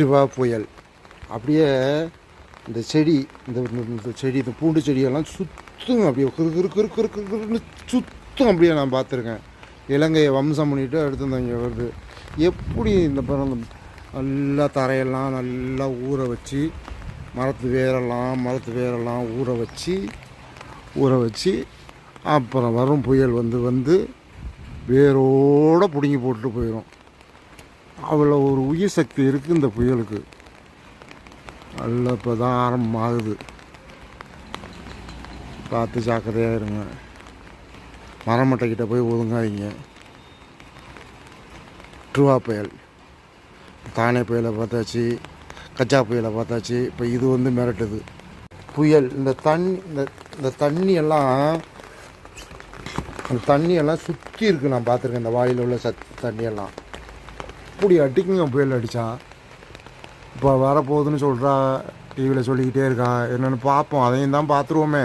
ட்ரிவா புயல். அப்படியே இந்த செடி இந்த இந்த- செடி இந்த பூண்டு செடியெல்லாம் சுத்தும் அப்படியே குறு குறு குறு குறு கிறு கிறுன்னு சுத்தும் அப்படியே நான் பார்த்துருக்கேன். இலங்கையை வம்சம் பண்ணிட்டு அடுத்து இங்கே வருது. எப்படி இந்த பிறந்த நல்லா தரையெல்லாம் நல்லா ஊற வச்சு மரத்து வேரெல்லாம் மரத்து வேரெல்லாம் ஊற வச்சு ஊற வச்சு அப்புறம் வரும் புயல் வந்து வந்து வேரோட பிடுங்கி போட்டுட்டு போயிடும் அவ்வளோ ஒரு உயிர் சக்தி இருக்குது இந்த புயலுக்கு. நல்ல இப்போ தான் ஆரம்பமாகுது பார்த்து ஜாக்கிரதையாக இருங்க. மரமட்டைக்கிட்ட போய் ஒதுங்காதீங்க. ட்ருவா புயல். தானே புயலை பார்த்தாச்சு கச்சா புயலை பார்த்தாச்சு இப்போ இது வந்து மிரட்டுது. புயல் இந்த தண்ணி இந்த இந்த தண்ணியெல்லாம் அந்த தண்ணியெல்லாம் சுற்றி இருக்குது நான் பார்த்துருக்கேன் இந்த வாயில் உள்ள சத் தண்ணியெல்லாம். அப்படி அடிக்குங்க புயல் அடித்தா இப்போ வரப்போகுதுன்னு சொல்கிறா டிவியில் சொல்லிக்கிட்டே இருக்கா என்னென்னு பார்ப்போம் அதையும் தான் பார்த்துருவோமே